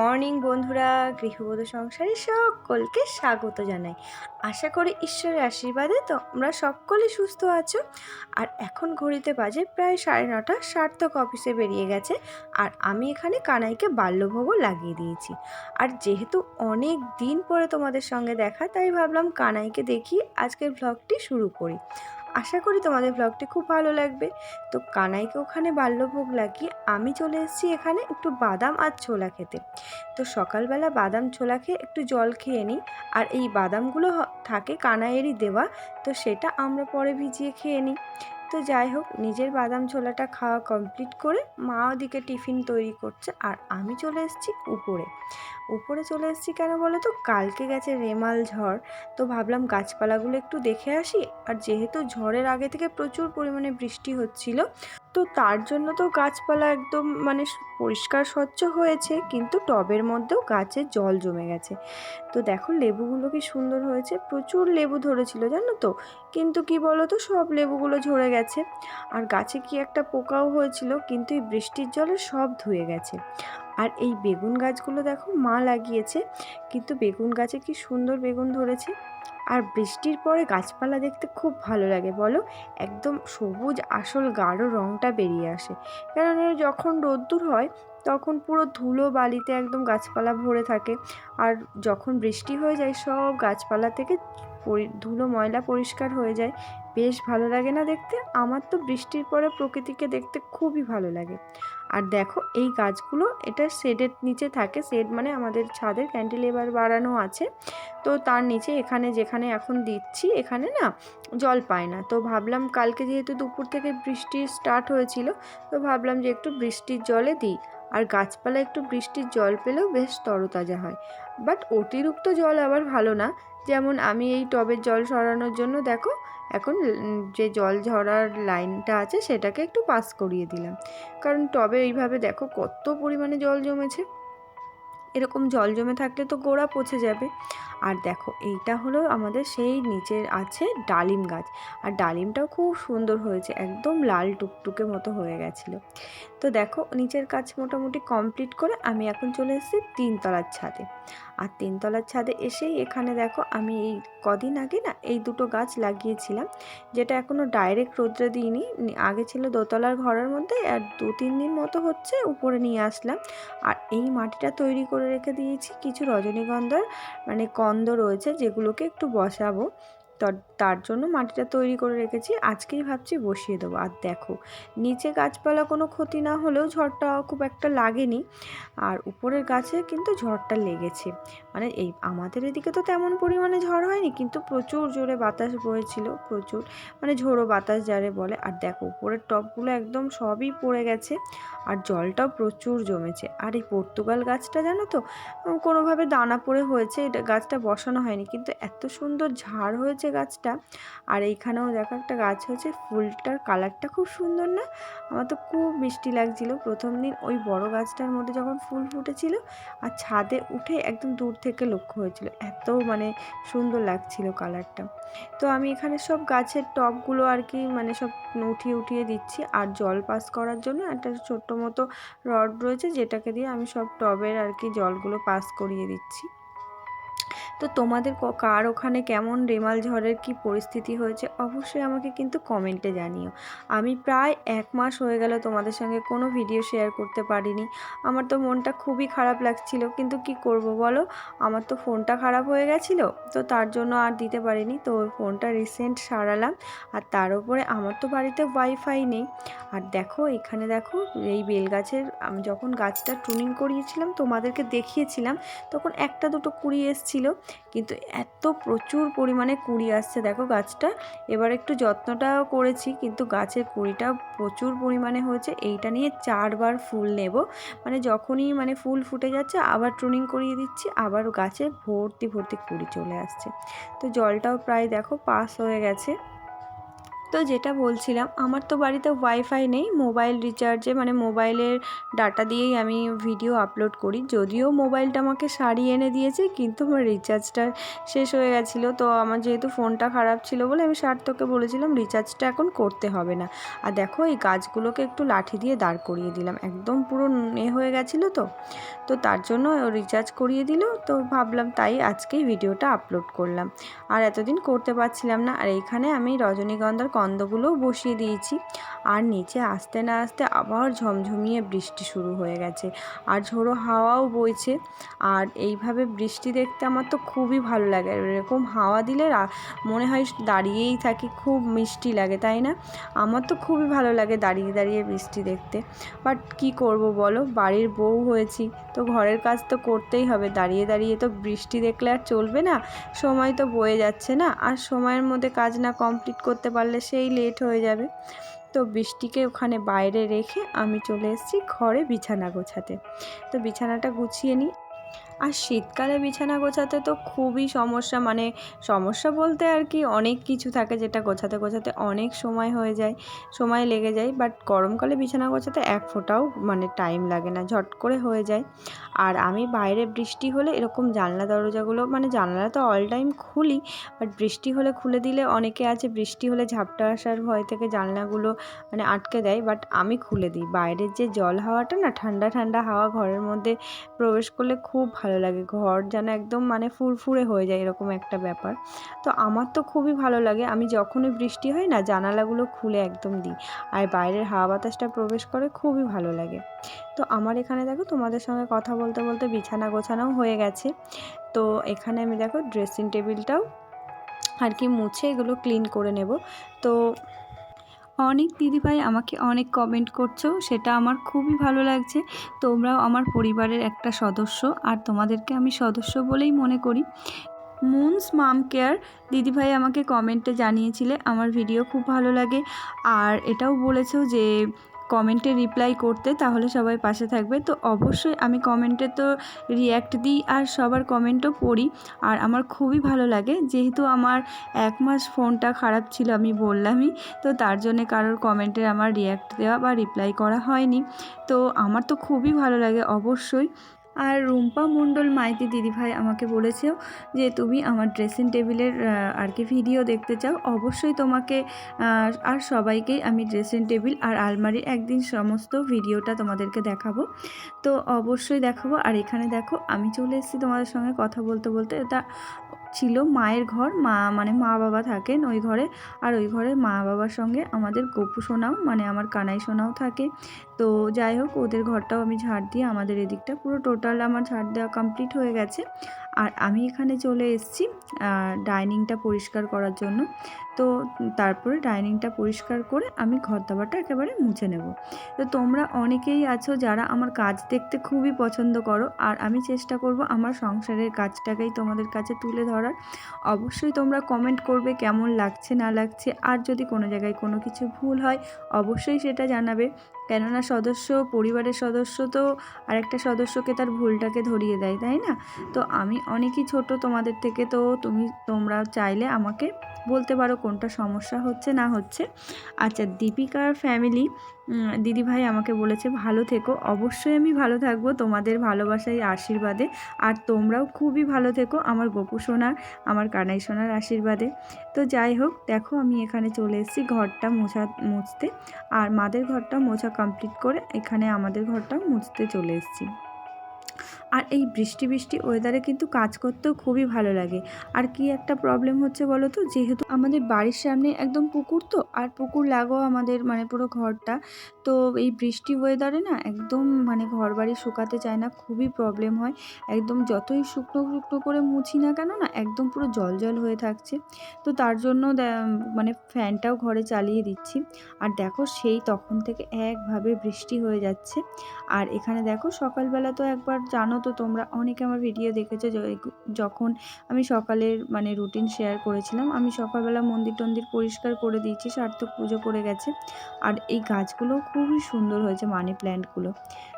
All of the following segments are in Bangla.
মর্নিং বন্ধুরা, গৃহবধূ সংসারে সকলকে স্বাগত জানাই। আশা করি ঈশ্বরের আশীর্বাদে তোমরা সকলে সুস্থ আছো। আর এখন ঘড়িতে বাজে প্রায় সাড়ে নটা, সার্থক অফিসে বেরিয়ে গেছে। আর আমি এখানে কানাইকে বাল্যভোগও লাগিয়ে দিয়েছি। আর যেহেতু অনেক দিন পরে তোমাদের সঙ্গে দেখা, তাই ভাবলাম কানাইকে দেখি আজকের ব্লগটি শুরু করি। আশা করি তোমাদের ব্লগটি খুব ভালো লাগবে। তো কানাইকে ওখানে বাল্যভোগ লাগিয়ে আমি চলে এসেছি এখানে একটু বাদাম আর ছোলা খেতে। তো সকালবেলা বাদাম ছোলা খেয়ে একটু জল খেয়ে নিই। আর এই বাদামগুলো থাকে কানাইয়েরই দেওয়া। তো সেটা আমরা পরে ভিজিয়ে খেয়ে নিই। তো যাই হোক, নিজের বাদাম ছোলাটা খাওয়া কমপ্লিট করে মা ওদিকে টিফিন তৈরি করছে আর আমি চলে এসেছি উপরে। উপরে চলে এসেছি কেন বলো তো কালকে গেছে রেমাল ঝড়, তো ভাবলাম গাছপালাগুলো একটু দেখে আসি। আর যেহেতু ঝড়ের আগে থেকে প্রচুর পরিমাণে বৃষ্টি হচ্ছিল তো তার জন্য তো গাছপালা একদম মানে পরিষ্কার স্বচ্ছ হয়েছে, কিন্তু টবের মধ্যেও গাছে জল জমে গেছে। তো দেখো লেবুগুলো কি সুন্দর হয়েছে, প্রচুর লেবু ধরেছিল জানো তো? কিন্তু কি বলো তো সব লেবুগুলো ঝরে গেছে। আর গাছে কি একটা পোকাও হয়েছিল, কিন্তু এই বৃষ্টির জলে সব ধুয়ে গেছে। আর এই বেগুন গাছগুলো দেখো মা লাগিয়েছে, কিন্তু বেগুন গাছে কি সুন্দর বেগুন ধরেছে। আর বৃষ্টির পরে গাছপালা দেখতে খুব ভালো লাগে, বলো? একদম সবুজ আসল গাঢ় রঙটা বেরিয়ে আসে। কেননা যখন রোদ্দুর হয়, তখন পুরো ধুলো বালিতে একদম গাছপালা ভরে থাকে। আর যখন বৃষ্টি হয়ে যায়, সব গাছপালা থেকে ধুলো ময়লা পরিষ্কার হয়ে যায়। বেশ ভালো লাগে না দেখতে? আমার তো বৃষ্টির পরে প্রকৃতিকে দেখতে খুবই ভালো লাগে। আর দেখো এই গাছগুলো এটা শেডের নিচে থাকে, শেড মানে আমাদের ছাদের ক্যান্টিলেভার বাড়ানো আছে। তো তার নিচে এখানে যেখানে এখন দিচ্ছি, এখানে না জল পায় না। তো ভাবলাম কালকে যেহেতু দুপুর থেকে বৃষ্টি স্টার্ট হয়েছিল, তো ভাবলাম যে একটু বৃষ্টির জলে দিই। আর গাছপালা একটু বৃষ্টির জল পেলেও বেশ তরতাজা হয়। বাট অতিরিক্ত জল আবার ভালো না। যেমন আমি এই টবের জল সরানোর জন্য, দেখো, এখন যে জল ঝরার লাইনটা আছে, সেটাকে একটু পাস করিয়ে দিলাম। কারণ টবে এইভাবে দেখো কত পরিমাণে জল জমেছে। এরকম জল জমে থাকলে তো গোড়া পচে যাবে। আর দেখো, এইটা হলো আমাদের সেই নিচের আছে ডালিম গাছ। আর ডালিমটাও খুব সুন্দর হয়েছে, একদম লাল টুকটুকে মতো হয়ে গেছিল। তো দেখো, নিচের কাজ মোটামুটি কমপ্লিট করে আমি এখন চলে এসেছি তিনতলার ছাদে। আর তিনতলার ছাদে এসেই এখানে দেখো, আমি এই কদিন আগে না এই দুটো গাছ লাগিয়েছিলাম, যেটা এখনও ডাইরেক্ট রোদ্রে দিইনি। আগে ছিল দোতলার ঘরের মধ্যে, আর দু তিন দিন মতো হচ্ছে উপরে নিয়ে আসলাম। আর এই মাটিটা তৈরি করে রেখে দিয়েছি কিছু রজনীগন্ধার মানে কন্দ রয়েছে যেগুলোকে একটু বসাবো। তার জন্য মাটিটা তৈরি করে রেখেছি। আজকেই ভাবছি বসিয়ে দেবো। আর দেখো, নিচে গাছপালা কোনো ক্ষতি না হলেও ঝড়টা খুব একটা লাগেনি। আর উপরের গাছে কিন্তু ঝড়টা লেগেছে। মানে এই আমাদের এদিকে তো তেমন পরিমাণে ঝড় হয়নি, কিন্তু প্রচুর জোরে বাতাস বয়েছিল, প্রচুর মানে ঝোড়ো বাতাস যারে বলে। আর দেখো, উপরের টপগুলো একদম সবই পড়ে গেছে, আর জলটাও প্রচুর জমেছে। আর এই পর্তুগাল গাছটা জানো তো কোনোভাবে দানা পড়ে হয়েছে, এটা গাছটা বসানো হয়নি, কিন্তু এত সুন্দর ঝাড় হয়েছে গাছটা। আর এইখানেও দেখো একটা গাছ হয়েছে, ফুলটার কালারটা খুব সুন্দর না? আমার তো খুব মিষ্টি লাগছিল। প্রথম দিন ওই বড় গাছটার মধ্যে যখন ফুল ফুটেছিল, আর ছাদে উঠে একদম দূর থেকে লক্ষ্য হয়েছিল। এত মানে সুন্দর লাগছিল কালারটা। তো আমি এখানে সব গাছের টপগুলো আর কি মানে সব উঠিয়ে উঠিয়ে দিচ্ছি। আর জল পাস করার জন্য একটা ছোট্ট মতো রড রয়েছে যেটাকে দিয়ে আমি সব টবের আর কি জলগুলো পাস করিয়ে দিচ্ছি। তো তোমাদের কার ওখানে কেমন রেমাল ঝড়ের কি পরিস্থিতি হয়েছে? অবশ্যই আমাকে কিন্তু কমেন্টে জানিও। আমি প্রায় এক মাস হয়ে গেল তোমাদের সঙ্গে কোনো ভিডিও শেয়ার করতে পারিনি। আমার তো মনটা খুবই খারাপ লাগছিল। কিন্তু কি করব বলো? আমার তো ফোনটা খারাপ হয়ে গেছিল, তো তার জন্য আর দিতে পারিনি। তো ফোনটা রিসেন্ট সারালাম। আর তার উপরে আমার তো বাড়িতে ওয়াইফাই নেই। আর দেখো, এখানে দেখো, এই বেল গাছের আমি যখন গাছটা ট্রুনিং করিয়েছিলাম, তোমাদেরকে দেখিয়েছিলাম, তখন একটা দুটো কুড়ি এসছিল। কিন্তু এত প্রচুর পরিমাণে কুড়ি আসছে। দেখো গাছটা, এবার একটু যত্নটাও করেছি, কিন্তু গাছের কুড়িটা প্রচুর পরিমাণে হয়েছে। এইটা নিয়ে চারবার ফুল নেব। মানে যখনই মানে ফুল ফুটে যাচ্ছে, আবার ট্রুনিং করিয়ে দিচ্ছি, আবার গাছে ভর্তি ভর্তি কুড়ি চলে আসছে। তো জলটাও প্রায় দেখো পাস হয়ে গেছে। তো যেটা বলছিলাম, আমার তো বাড়িতে ওয়াইফাই নেই মোবাইল রিচার্জে মানে মোবাইলের ডাটা দিয়েই আমি ভিডিও আপলোড করি। যদিও মোবাইলটা আমাকে শাড়ি এনে দিয়েছে, কিন্তু আমার রিচার্জটা শেষ হয়ে গেছিল। তো আমার যেহেতু ফোনটা খারাপ ছিল বলে আমি সার্থককে বলেছিলাম রিচার্জটা এখন করতে হবে না। আর দেখো, এই গাছগুলোকে একটু লাঠি দিয়ে দাঁড় করিয়ে দিলাম। একদম পুরো এ হয়ে গেছিল তো। তো তার জন্য রিচার্জ করিয়ে দিল। তো ভাবলাম তাই আজকেই ভিডিওটা আপলোড করলাম। আর এতদিন করতে পারছিলাম না। আর এইখানে আমি রজনীগন্ধার কন্দগুলোও বসিয়ে দিয়েছি। আর নিচে আসতে না আসতে আবার ঝমঝমিয়ে বৃষ্টি শুরু হয়ে গেছে। আর ঝোড়ো হাওয়াও বইছে। আর এইভাবে বৃষ্টি দেখতে আমার তো খুবই ভালো লাগে। এরকম হাওয়া দিলে মনে হয় দাঁড়িয়েই থাকি, খুব মিষ্টি লাগে, তাই না? আমার তো খুবই ভালো লাগে দাঁড়িয়ে দাঁড়িয়ে বৃষ্টি দেখতে। বাট কি করব বলো? বাড়ির বউ হয়েছি, তো ঘরের কাজ তো করতেই হবে। দাঁড়িয়ে দাঁড়িয়ে তো বৃষ্টি দেখলে আর চলবে না। সময় তো বয়ে যাচ্ছে না। আর সময়ের মধ্যে কাজ না কমপ্লিট করতে পারলে সেই লেট হয়ে যাবে। তো বৃষ্টিকে ওখানে বাইরে রেখে আমি চলে এসেছি ঘরে বিছানা গোছাতে। তো বিছানাটা গুছিয়ে নিই। আর শীতকালে বিছানা গোছাতে তো খুবই সমস্যা। মানে সমস্যা বলতে আর কি অনেক কিছু থাকে যেটা গোছাতে গোছাতে অনেক সময় হয়ে যায়, সময় লেগে যায়। বাট গরমকালে বিছানা গোছাতে এক ফোঁটাও মানে টাইম লাগে না, ঝট করে হয়ে যায়। আর আমি বাইরে বৃষ্টি হলে এরকম জানলা দরজাগুলো মানে জানলা তো অল টাইম খুলি বাট বৃষ্টি হলে খুলে দিলে অনেকে আছে, বৃষ্টি হলে ঝাপটা আসার ভয় থেকে জানলাগুলো মানে আটকে দেয়। বাট আমি খুলে দিই। বাইরের যে জল হাওয়াটা না, ঠান্ডা ঠান্ডা হাওয়া ঘরের মধ্যে প্রবেশ করলে খুব ভালো লাগে। ঘর যেন একদম মানে ফুরফুরে হয়ে যায় এরকম একটা ব্যাপার। তো আমার তো খুবই ভালো লাগে। আমি যখনই বৃষ্টি হয় না, জানালাগুলো খুলে একদম দিই। আর বাইরের হাওয়া বাতাসটা প্রবেশ করে খুবই ভালো লাগে। তো আমার এখানে দেখো তোমাদের সঙ্গে কথা বলতে বলতে বিছানা গোছানোও হয়ে গেছে। তো এখানে আমি দেখো ড্রেসিং টেবিলটাও আর কি মুছে এগুলো ক্লিন করে নেব। তো অনেক দিদিভাই আমাকে অনেক কমেন্ট করছ, সেটা আমার খুবই ভালো লাগছে। তোমরাও আমার পরিবারের একটা সদস্য, আর তোমাদেরকে আমি সদস্য বলেই মনে করি। মুনস মাম কেয়ার দিদিভাই আমাকে কমেন্টে জানিয়েছিলে, আমার ভিডিও খুব ভালো লাগে। আর এটাও বলেছ যে কমেন্টে রিপ্লাই করতে তাহলে সবাই পাশে থাকবে। তো অবশ্যই আমি কমেন্টে তো রিয়্যাক্ট দিই আর সবার কমেন্টও পড়ি। আর আমার খুবই ভালো লাগে, যেহেতু আমার এক মাস ফোনটা খারাপ ছিল আমি বললামই, তো তার জন্যে কারোর কমেন্টের আমার রিয়্যাক্ট দেওয়া বা রিপ্লাই করা হয়নি। তো আমার তো খুবই ভালো লাগে অবশ্যই। আর রুম্পা মণ্ডল মাইতি দিদিভাই আমাকে বলেছেও যে, তুমি আমার ড্রেসিং টেবিলের আর কি ভিডিও দেখতে চাও। অবশ্যই তোমাকে, আর সবাইকেই আমি ড্রেসিং টেবিল আর আলমারির একদিন সমস্ত ভিডিওটা তোমাদেরকে দেখাবো। তো অবশ্যই দেখাবো। আর এখানে দেখো, আমি চলে এসেছি তোমাদের সঙ্গে কথা বলতে বলতে। এটা ছিল মায়ের ঘর। মা মানে মা বাবা থাকেন ওই ঘরে। আর ওই ঘরে মা বাবার সঙ্গে আমাদের গপু সোনাও মানে আমার কানাই সোনাও থাকে। তো যাই হোক, ওদের ঘরটাও আমি ঝাড় দিয়ে আমাদের এদিকটা পুরো টোটাল আমার ঝাড় দেওয়া কমপ্লিট হয়ে গেছে। আর আমি এখানে চলে এসেছি ডাইনিংটা পরিষ্কার করার জন্য। তো তারপরে ডাইনিংটা পরিষ্কার করে আমি ঘর দাবারটা একেবারে মুছে নেব। তো তোমরা অনেকেই আছো যারা আমার কাজ দেখতে খুবই পছন্দ করো আর আমি চেষ্টা করব আমার সংসারের কাজটাকেই তোমাদের কাছে তুলে ধরার। অবশ্যই তোমরা কমেন্ট করবে কেমন লাগছে না লাগছে। আর যদি কোনো জায়গায় কোনো কিছু ভুল হয়, অবশ্যই সেটা জানাবে। কেননা সদস্য, পরিবারের সদস্য তো আরেকটা সদস্যকে তার ভুলটাকে ধরিয়ে দেয়, তাই না? তো আমি অনেকই ছোট, তোমাদের থেকে তো তুমি, তোমরা চাইলে আমাকে বলতে পারো কোনটা সমস্যা হচ্ছে না হচ্ছে। আচ্ছা দীপিকার ফ্যামিলি দিদিভাই আমাকে বলেছে, ভালো থেকো। অবশ্যই আমি ভালো থাকব তোমাদের ভালোবাসায় আশীর্বাদে। আর তোমরাও খুবই ভালো থেকো আমার গোপু সোনার, আমার কানাই সোনার আশীর্বাদে। তো যাই হোক, দেখো আমি এখানে চলে এসেছি ঘরটা মোছা, মুছতে। আর মাদের ঘরটা মোছা কমপ্লিট করে এখানে আমাদের ঘরটা মুছতে চলে এসেছি। আর এই বৃষ্টি বৃষ্টি ওয়েদারে কিন্তু কাজ করতেও খুবই ভালো লাগে। আর কি একটা প্রবলেম হচ্ছে বলো তো যেহেতু আমাদের বাড়ির সামনে একদম পুকুর তো, আর পুকুর লাগো আমাদের মানে পুরো ঘরটা, তো এই বৃষ্টি ওয়েদারে না একদম মানে ঘর বাড়ি শুকাতে চায় না, খুবই প্রবলেম হয়। একদম যতই শুকনো শুকনো করে মুছি না কেন না, একদম পুরো জল জল হয়ে থাকছে। তো তার জন্য মানে ফ্যানটাও ঘরে চালিয়ে দিচ্ছি। আর দেখো সেই তখন থেকে একভাবে বৃষ্টি হয়ে যাচ্ছে। আর এখানে দেখো সকালবেলা তো একবার জানো তো তোমরা, অনেকে আমার ভিডিও দেখেছ যখন আমি সকালের মানে রুটিন শেয়ার করেছিলাম, আমি সকালবেলা মন্দির টন্দির পরিষ্কার করে দিয়েছি, সার্থক পুজো করে গেছে। আর এই গাছগুলো খুবই সুন্দর হয়েছে মানি প্ল্যান্টগুলো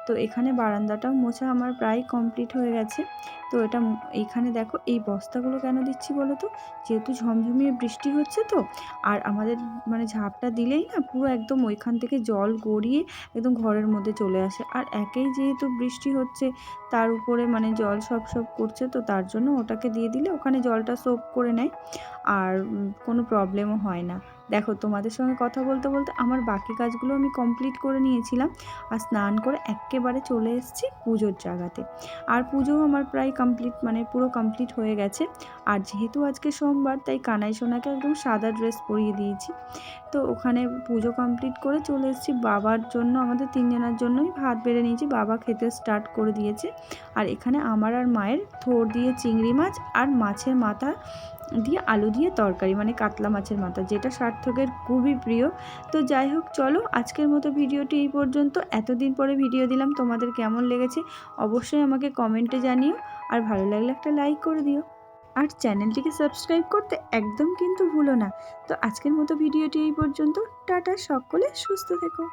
তো এখানে বারান্দাটাও মোছা আমার প্রায় কমপ্লিট হয়ে গেছে। তো এটা এইখানে দেখো এই বস্তাগুলো কেন দিচ্ছি বলো তো? যেহেতু ঝমঝমিয়ে বৃষ্টি হচ্ছে তো, আর আমাদের মানে ঝাপটা দিলেই না পুরো একদম ওইখান থেকে জল গড়িয়ে একদম ঘরের মধ্যে চলে আসে। আর একেই যেহেতু বৃষ্টি হচ্ছে, তার উপরে মানে জল সব সব করছে তো তার জন্য ওটাকে দিয়ে দিলে ওখানে জলটা সোপ করে নেয়, আর কোনো প্রবলেমও হয় না। দেখো, তোমাদের সঙ্গে কথা বলতে বলতে আমার বাকি কাজগুলো আমি কমপ্লিট করে নিয়েছিলাম আর স্নান করে একেবারে চলে এসেছি পুজোর জায়গাতে। আর পুজোও আমার প্রায় কমপ্লিট মানে পুরো কমপ্লিট হয়ে গেছে। আর যেহেতু আজকে সোমবার, তাই কানাই সোনাকে একদম সাদা ড্রেস পরিয়ে দিয়েছি। তো ওখানে পুজো কমপ্লিট করে চলে এসেছি। বাবার জন্য, আমাদের তিনজনের জন্যই ভাত বেড়ে নিয়েছি। বাবা খেতে স্টার্ট করে দিয়েছে। আর এখানে আমার আর মায়ের থোর দিয়ে চিংড়ি মাছ আর মাছের মাথা দিয়ে আলু দিয়ে তরকারি মানে কাতলা মাছের মাথা, যেটা সার্থকের খুবই প্রিয়। তো যাই হোক, চলো আজকের মতো ভিডিওটি এই পর্যন্ত। এতদিন পরে ভিডিও দিলাম, তোমাদের কেমন লেগেছে অবশ্যই আমাকে কমেন্টে জানিও, আর ভালো লাগলে একটা লাইক করে দিও। আর চ্যানেলটিকে সাবস্ক্রাইব করতে একদম কিন্তু ভুলো না। তো আজকের মতো ভিডিওটি এই পর্যন্ত। টাটা, সকলে সুস্থ থেকো।